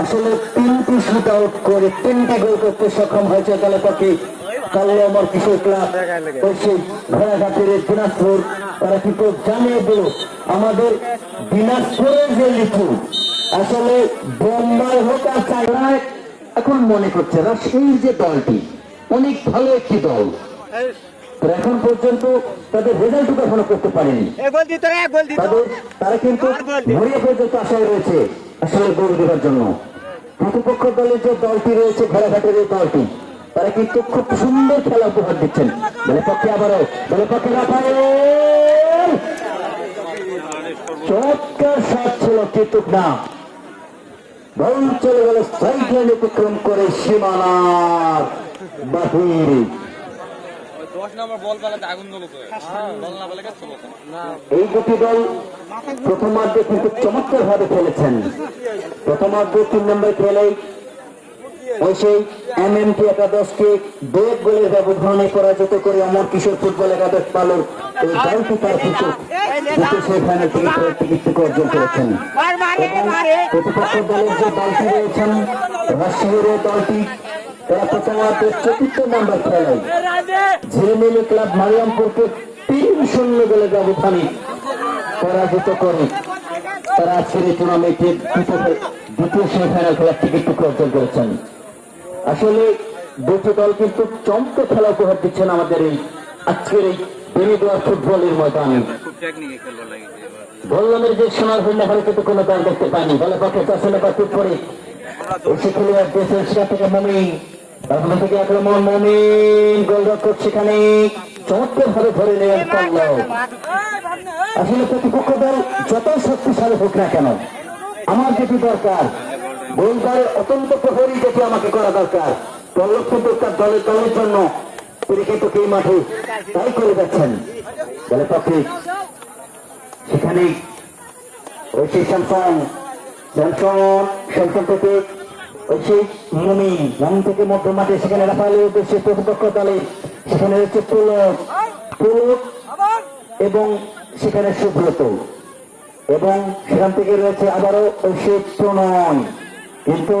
আসলে তিনটি shoot out করে তিনটি গোল করতে সক্ষম হয়েছে দলের পক্ষে আমার কিশোর ক্লাব সেই ঘোড়াঘাটের দিনাজপুর, তারা কিন্তু জানিয়ে দিল? আমাদের দিনাজপুরের যে লিচু আসলে বোম্বাই হোক এখন মনে করছে রাজশাহীর যে দলটি, অনেক ভালো একটি দল। এখন পর্যন্ত তাদের রেজাল্টটুকু এখনও করতে পারেনি। তাদের তারা কিন্তু মরিয়া পর্যন্ত আশায় রয়েছে আসলে গোল দেওয়ার জন্য। প্রতিপক্ষ দলের যে দলটি রয়েছে ঘোড়াঘাটের এই দলটি তারা কিন্তু খুব সুন্দর খেলা উপহার দিচ্ছেন। দলের পক্ষে আবারও দলের পক্ষে রাফায়েল! চমৎকার শট ছিল কিন্তু না বল চলে গেল সাইড লাইন অতিক্রম করে সীমানার বাহির। দশ নম্বর বল পেলাতে আগুন গেল বল না পেলে গেছে এই দুটি দল প্রথমার্ধে কিন্তু চমৎকার ভাবে খেলেছেন। প্রথমার্ধে তিন নম্বর খেলে ওই সেই এম এম টি একাদশকে দেড় গোলের ব্যবধানে পরাজিত করে অমর কিশোর ফুটবল একাদশ পালন এই দলটি তার কিন্তু সেই ফাইনাল অর্জন করেছেন। প্রতিপক্ষ দলের যে দলটি রয়েছেন এই দলটি আসলে দুটো দল কিন্তু চমকে খেলা উপহার দিচ্ছেন আমাদের এই আজকের এই বেরিদুয়ার ফুটবলের ময়দানে। বললামের যে সোনার হইলে ঘরে কিন্তু কোনো দল দেখতে পাইনি। বলে পক্ষে বা এসে দেশের সেখান থেকে মমিন তারপরে থেকে আক্রমণ মমিন গোলরক্ষক সেখানে চমৎকার ভাবে ধরে নেওয়ার পারল আসলে প্রতিপক্ষ দল যত শক্তিশালী হোক না কেন আমার যেটি দরকার গোলদারের অত্যন্ত প্রহরী যেটি আমাকে করা দরকার দলক্ষ দরকার দলের দলের জন্য তিনি কিন্তু এই মাঠে তাই করে যাচ্ছেন। দলের পক্ষে সেখানে ওই সেই স্যামসং স্যামসং স্যামসং থেকে ওই সেই থেকে মধ্য মাঠে সেখানে উদ্দেশ্যে প্রতিপক্ষ দলে সেখানে রয়েছে পুলক পুলক এবং সেখানে সুব্রত। এবং সেখান থেকে রয়েছে আবারও প্রণয়। কিন্তু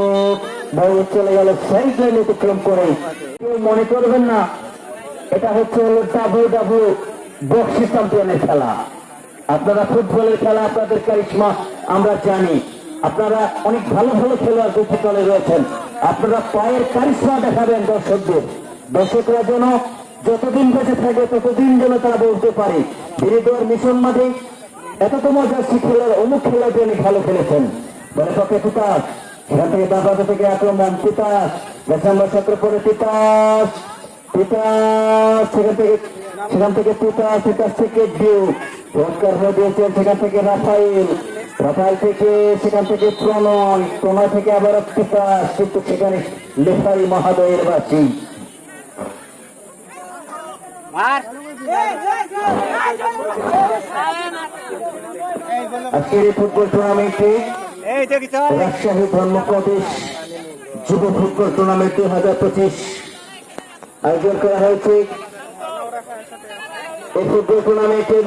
চলে গেল সাইড লাইন অতিক্রম করে। কেউ মনে করবেন না, এটা হচ্ছে হলো ডাবল ডাবল বক্সি চ্যাম্পিয়নের খেলা। আপনারা ফুটবলের খেলা, আপনাদের কারিশমা, আমরা জানি। আপনারা অনেক ভালো ভালো খেলোয়াড় দলে রয়েছেন। আপনারা পায়ের কারিশমা দেখাবেন দর্শকদের। দর্শকরা যেন যতদিন বেঁচে থাকে, ততদিন যেন তারা বলতে পারে বিরিদোয়ার মিশন মাঠে এত তো মজা খেলার অমুক খেলাটি অনেক ভালো খেলেছেন। বলে পক্ষে সেখান থেকে বাবাজা থেকে আক্রমণ পরে সেখান থেকে সেখান থেকে থেকে ডিউ হয়ে দিয়েছেন সেখান থেকে রাফাইল রাফাইল থেকে সেখান থেকে প্রণয় প্রণয় থেকে আবার তিতাস কিন্তু সেখানে লেফারি মহাদয়ের বাসী আজকের এই ফুটবল টুর্নামেন্টে রাজশাহী ধর্মপ্রদেশ যুব ফুটবল টুর্নামেন্ট দুই হাজার পঁচিশ আয়োজন করা হয়েছে। এই ফুটবল টুর্নামেন্টের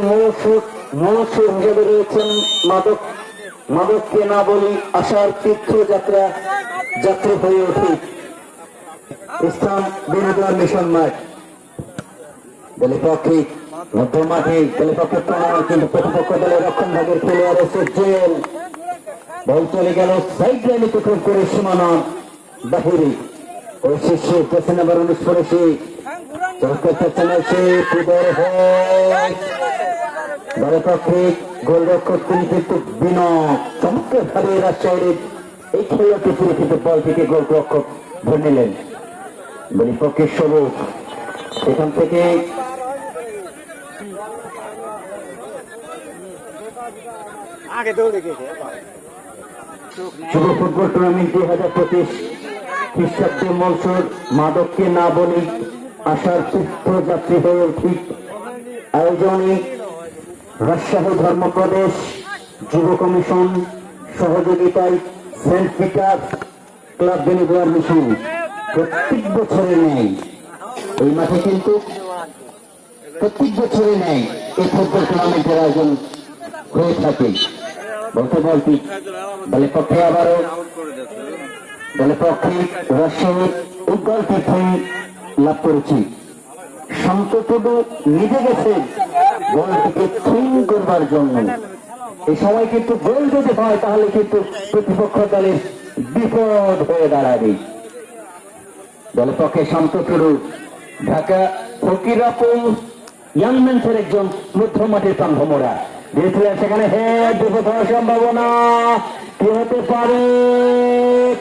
মূল সুর হিসেবে রয়েছেন মাদক মাদককে না বলি আশার তীর্থযাত্রা, যাত্রী হয়ে ওঠে। স্থান বিনোদন মিশন মাঠ দলের পক্ষে মধ্য মাঠে দলের পক্ষে প্রণয় কিন্তু প্রতিপক্ষ দলের রক্ষণ ভাগের এসে জেল। বল চলে গেল সাইড লাইনে টুকরো করে সীমানা বাহিরে। ওই শেষে পেছনে নাম্বার উনিশ পড়েছে। চমৎকার পেছনে হয়। দলের পক্ষে গোলরক্ষক তিনি কিন্তু বিনয় চমৎকার রাজশাহীর এই খেলাটি পুরো কিন্তু বল থেকে গোলরক্ষক ধরে নিলেন। বলি পক্ষে স্বরূপ এখান থেকে ফুটবল টুর্নামেন্ট দুই হাজার পঁচিশ খ্রিস্টাব্দে মনসুর মাদককে না বলি আশার তীর্থযাত্রী হয়ে ঠিক আয়োজনে রাজশাহী ধর্মপ্রদেশ যুব কমিশন সহযোগিতায় saint Peter club Beniduar mission প্রত্যেক বছরে নেয়। এই মাঠে কিন্তু প্রত্যেক বছরে নেয়। এই ফুটবল টুর্নামেন্টের আয়োজন হয়ে থাকে। বলতে বলতে দলের পক্ষে আবারও দলের পক্ষে রাজশাহীর উজ্জ্বল তীর্থই লাভ করেছি। শান্তটুডু নিজে গেছেন গোলটিকে করবার জন্য এই সময় কিন্তু গোল যদি হয়, তাহলে কিন্তু প্রতিপক্ষ দলের বিপদ হয়ে দাঁড়াবে। দলের পক্ষে ঢাকা একজন মধ্যমাঠের প্রাঙ্গমোড়া দিয়েছিলেন সেখানে হওয়ার সম্ভাবনা। কি হতে পারে?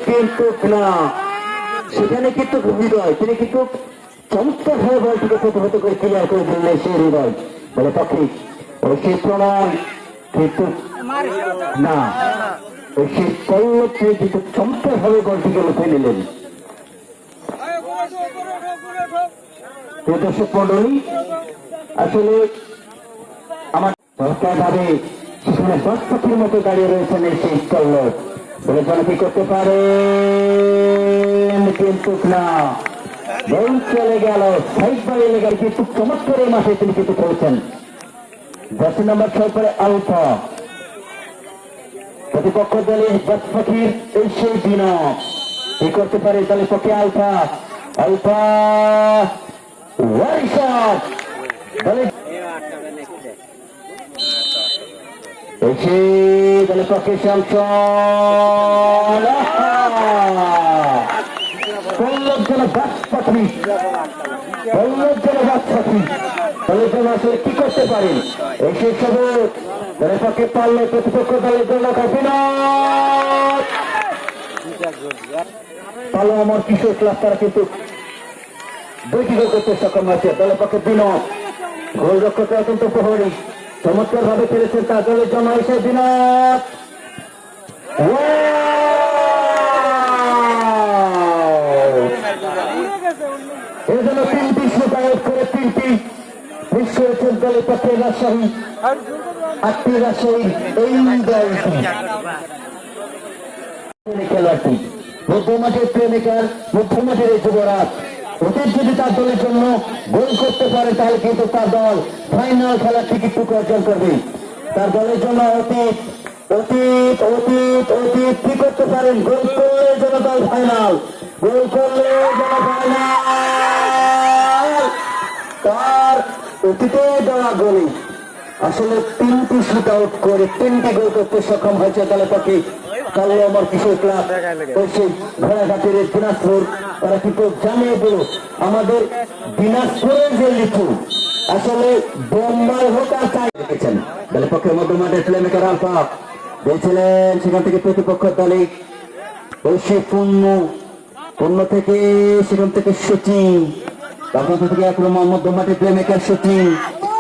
কিন্তু না। সেখানে কিন্তু হৃদয়, তিনি কিন্তু চমৎকার ভাবে বলটিকে প্রতিহত করে ক্লিয়ার করে দিলেন সেই হৃদয়। বলে পক্ষে ওই সেই প্রণয় কিন্তু না? ওই সেই পল্লবকে কিন্তু চমৎকার ভাবে বলটিকে লুকিয়ে নিলেন। দর্শক মন্ডলী আসলে আমার ভাবে সেখানে দশ পাখির মতো দাঁড়িয়ে রয়েছেন এই সেই পল্লব বলে যেন কি করতে পারে কিন্তু না। বল চলে গেল। সাইড বাড়িয়ে গেল কিন্তু চমৎকার এই মাঠে তিনি কিন্তু খেলছেন। দশ নম্বর ছয় পরে আলফা। প্রতিপক্ষ দলে দশ এই সেই দিন কি করতে পারে দলের পক্ষে আলফা? আলফা ওয়ান শট দলের এসে দলের পক্ষে শ্যামসন আসলে কি করতে পারলে প্রতিপক্ষ দলের জন্য পালো আমার কিশোর তারা কিন্তু করতে সক্ষম হয়েছে। দলের পক্ষে বিনোদ অত্যন্ত প্রহরী। চমৎকার ভাবে খেলেছেন তার দলের জন্য এসে বিনোদ জন্য তিনটি শুট করে তিনটি করেছেন দলের পক্ষে রাজশাহী আটটি রাজশাহী এই দলটি খেলোয়াড়টি মধ্যমাঠের প্রেমিকার মধ্যমাঠের এই যুবরাজ অতীত যদি তার দলের জন্য গোল করতে পারে, তাহলে কিন্তু তার দল ফাইনাল খেলার টিকিট অর্জন করবে। তার দলের জন্য অতীত অতীত অতীত অতীত কি করতে পারেন? গোল করলে যেন দল ফাইনাল গোল করলে যেন ফাইনাল তার অতীতে দেওয়া গোলে? আসলে তিনটি শুট আউট করে, তিনটি গোল করতে সক্ষম হয়েছে দলের পক্ষে কালো আমার কিশোর ক্লাব সেই ঘোড়াঘাটের দিনাজপুর তারা কিন্তু জানিয়ে দিল, আমাদের দিনাজপুরের যে লিচু, আসলে বোম্বাই হোক আর চাই। রেখেছেন দলের পক্ষে মধ্যমাঠের প্লেমেকার আলফা। দিয়েছিলেন সেখান থেকে প্রতিপক্ষ দলে। সেই পূর্ণ পূর্ণ থেকে সেখান থেকে সচিন তখন থেকে আক্রমণ মধ্যমাঠে প্লেমেকার সচিন।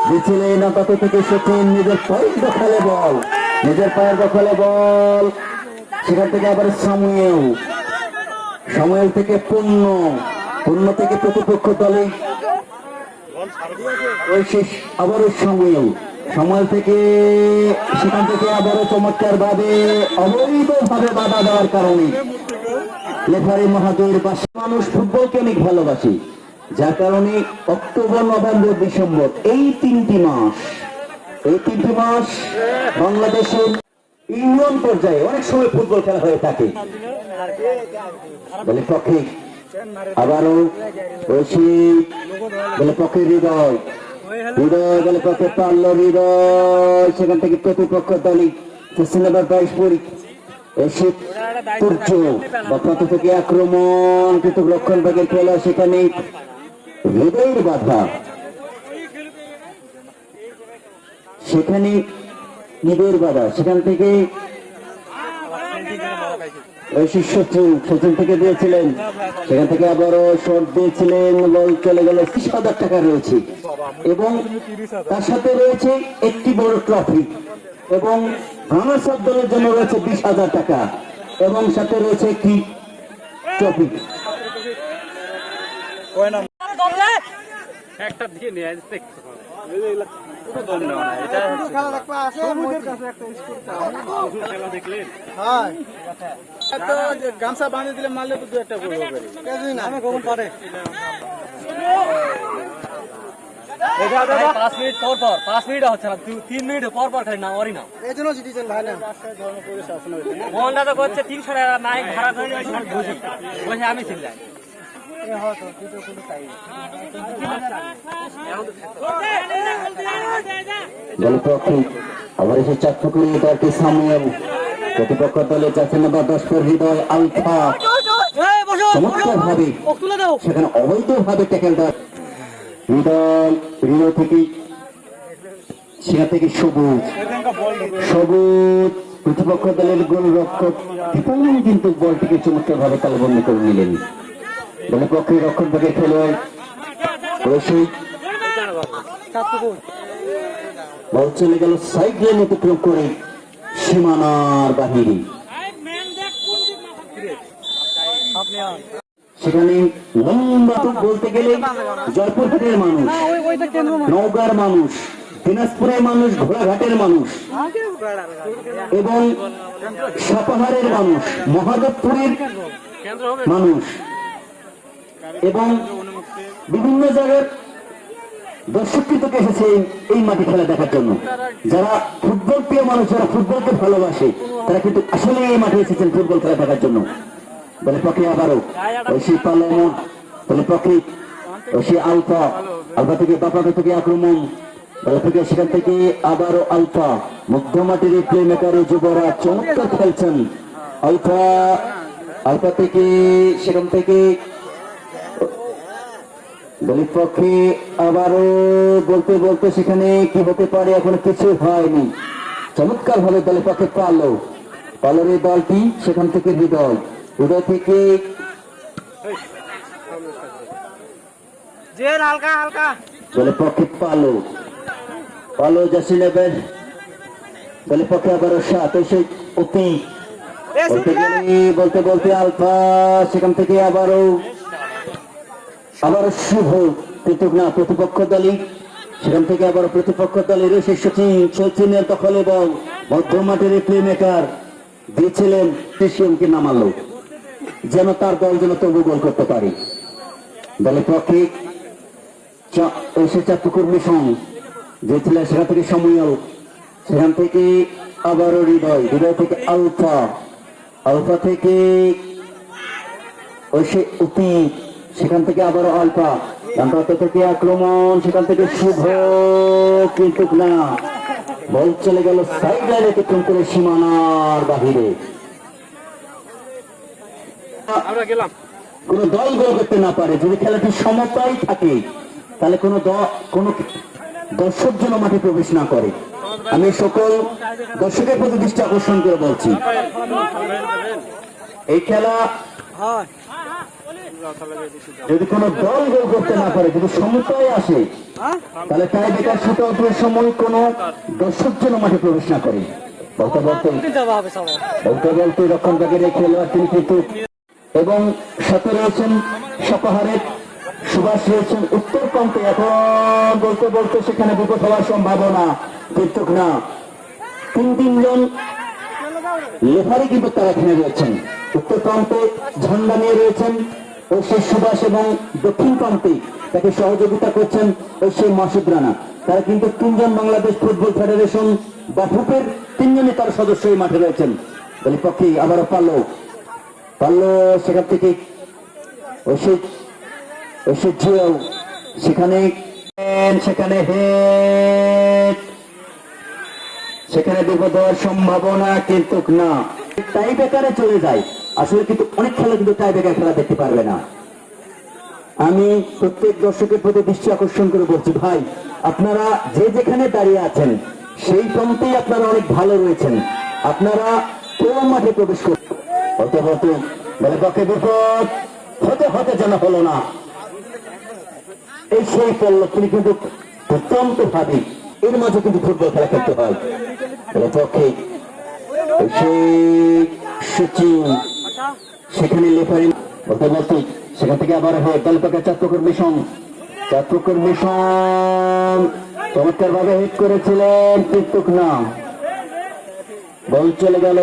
দিয়েছিলেন তত থেকে সচিন নিজের পায়ের দখলে বল, নিজের পায়ের দখলে বল। সেখান থেকে আবার সামুয়েল। সামুয়েল থেকে পূর্ণ পূর্ণ থেকে প্রতিপক্ষ দলে আবারও সামুয়েল। সামুয়েল থেকে সেখান থেকে আবারও চমৎকার ভাবে অবৈধ বাধা দেওয়ার কারণে লেফারি মহাজয়ের পাশে মানুষ ফুটবলকে অনেক ভালোবাসে। যার কারণে অক্টোবর, নভেম্বর, ডিসেম্বর, এই তিনটি মাস, এই তিনটি মাস বাংলাদেশের ইউনিয়ন পর্যায়ে অনেক সময় ফুটবল খেলা হয়ে থাকে। বলে পক্ষে আবারও বলে পক্ষে হৃদয়। হৃদয় বলে পক্ষে পারল হৃদয়। সেখান থেকে প্রতিপক্ষ দলই সিনেমার বাইশ পরি। এসে সূর্য বক্রত থেকে আক্রমণ কিন্তু রক্ষণ ভাগের খেলা সেখানে হৃদয়ের বাধা। সেখানে নিবের বাধা সেখান থেকে থেকে দিয়েছিলেন। সেখান থেকে আবারও শট দিয়েছিলেন, বল চলে গেল। ত্রিশ হাজার টাকা রয়েছে। এবং তার সাথে রয়েছে একটি বড় ট্রফি এবং ভাঙাসব দলের জন্য রয়েছে বিশ হাজার টাকা। এবং সাথে রয়েছে একটি ট্রফি একটা দিয়ে নিয়ে আসতে গামছা বাঁধিয়ে দিলে মারলে তো দু একটা করব আমি কখন পারে পাঁচ মিনিট পর পর পাঁচ মিনিট হচ্ছে না তিন মিনিট পর পর খালি না ওরই না মোহনদা তো করছে তিনশো টাকা নাইক ভাড়া করে নিয়ে আসলে বুঝি বলছে আমি চিল্লাই দলপক্ষে আবার এসে চারটুকুরি দলটি প্রতিপক্ষ দলে যাচ্ছেন বা দশপুর হৃদয় আলফা। চমৎকার ভাবে সেখানে অবৈধ ভাবে ট্যাকেল দেয় হৃদয় হৃদয় থেকে সেখান থেকে সবুজ। সবুজ প্রতিপক্ষ দলের গোল রক্ষক কিন্তু বলটিকে চমৎকার ভাবে তালবন্দি করে নিলেন। দলের পক্ষে রক্ষক ভাগের খেলোয়াড় রশিদ। অতিক্রম করে সীমানার বাহিরে সেখানে লম্বা বলতে গেলে জয়পুরহাটের মানুষ, নওগাঁর মানুষ, দিনাজপুরের মানুষ, ঘোড়াঘাটের মানুষ এবং সাপাহারের মানুষ, মহাদেবপুরের মানুষ। এবং বিভিন্ন জায়গার দর্শক কিন্তু এসেছে এই- মাঠে খেলা দেখার জন্য। যারা ফুটবল প্রিয় মানুষ, যারা ফুটবলকে ভালোবাসে, তারা কিন্তু আসলে এই মাঠে এসেছেন ফুটবল খেলা দেখার জন্য। বলে পক্ষে আবারও ঐশী পালন বলে পক্ষে ঐশী আলফা আলফা থেকে বাপাটা থেকে আক্রমণ বলে থেকে সেখান থেকে আবারও আলফা মধ্যমাটির প্লে মেকার যুবরা চমৎকার খেলছেন। আলফা আলফা থেকে সেখান থেকে দলের পক্ষে আবারও বলতে বলতে সেখানে কি হতে পারে এখন কিছু হয়নি। চমৎকার ভাবে দলের পক্ষে পালো পালোর এই দলটি সেখান থেকে হৃদয় হৃদয় থেকে হালকা হালকা। দলের পক্ষে পালো পালো জাসি দলের পক্ষে আবারও সাত ওই সেই অতি বলতে বলতে বলতে আলফা সেখান থেকে আবারও আবার শুভ কিন্তু না, প্রতিপক্ষ দলই। সেখান থেকে আবার প্রতিপক্ষ দলের সেই সচিন সচিনের দখল এবং মধ্যমাঠের প্লে মেকার দিয়েছিলেন কৃষিমকে নামালো। যেন তার দল যেন তবু গোল করতে পারে। দলের পক্ষে চা- এসে চাপুকুর মিশন যে সেখান থেকে সময়াল সেখান থেকে আবারও হৃদয় হৃদয় থেকে আলফা। আলফা থেকে ওই সে অতীত সেখান থেকে আবারও আলফা। ডানপাত থেকে আক্রমণ সেখান থেকে শুভ কিন্তু না। বল চলে গেল সাইড লাইন অতিক্রম করে সীমানার বাহিরে। কোন দল গোল করতে না পারে যদি খেলাটি সমতাই থাকে তাহলে কোন কোন দর্শক যেন মাঠে প্রবেশ না করে। আমি সকল দর্শকের প্রতি দৃষ্টি আকর্ষণ করে বলছি। এই খেলা যদি কোনো দল গোল করতে না পারে যদি সমতায় আসে তাহলে তাই বেকার শুট আউটের সময় কোনো দর্শক যেন মাঠে প্রবেশ না করে। বলতে বলতে বলতে বলতে রক্ষণ ভাগের এই খেলোয়াড় তিনি কিন্তু এবং সাথে রয়েছেন সাপাহারের সুভাষ রয়েছেন উত্তর প্রান্তে। এখন বলতে বলতে সেখানে বিপদ হওয়ার সম্ভাবনা কিন্তু না। তিন তিনজন লেফারি কিন্তু তারা এখানে রয়েছেন। উত্তর প্রান্তে ঝান্ডা নিয়ে রয়েছেন ও সুভাষ এবং দক্ষিণ প্রান্তে তাকে সহযোগিতা করছেন ও মাসুদ রানা। তারা কিন্তু তিনজন বাংলাদেশ ফুটবল ফেডারেশন বা ফুপের তিনজনই তার সদস্য এই মাঠে রয়েছেন। বলি পক্ষে আবারও পারল। পারল সেখান থেকে ওষুধ ওষুধ জিও সেখানে সেখানে হেড। সেখানে বিপদ হওয়ার সম্ভাবনা কিন্তু না। টাই বেকারে চলে যায়। আসলে কিন্তু অনেক খেলা কিন্তু টাই বেকার খেলা দেখতে পারবে না। আমি প্রত্যেক দর্শকের প্রতি দৃষ্টি আকর্ষণ করে বলছি, ভাই, আপনারা যে যেখানে দাঁড়িয়ে আছেন, সেই প্রান্তেই আপনারা অনেক ভালো রয়েছেন। আপনারা কেউ মাঠে প্রবেশ করুন হতে বলে পক্ষে বিপদ, হতে হতে যেন হলো না। এই সেই পড়ল তিনি কিন্তু অত্যন্ত ভাবে। এর মাঝে কিন্তু ফুটবল খেলা খেলতে হয়। বলে পক্ষে সেই সচিন সেখানে লেফারি বলতে সেখান থেকে আবার হয়ে দলপাকা চাঁদপুকুর মিশন। চাঁদপুকুর মিশন চমৎকার ভাবে হিট করেছিলেন টিকটুক না বল চলে গেল।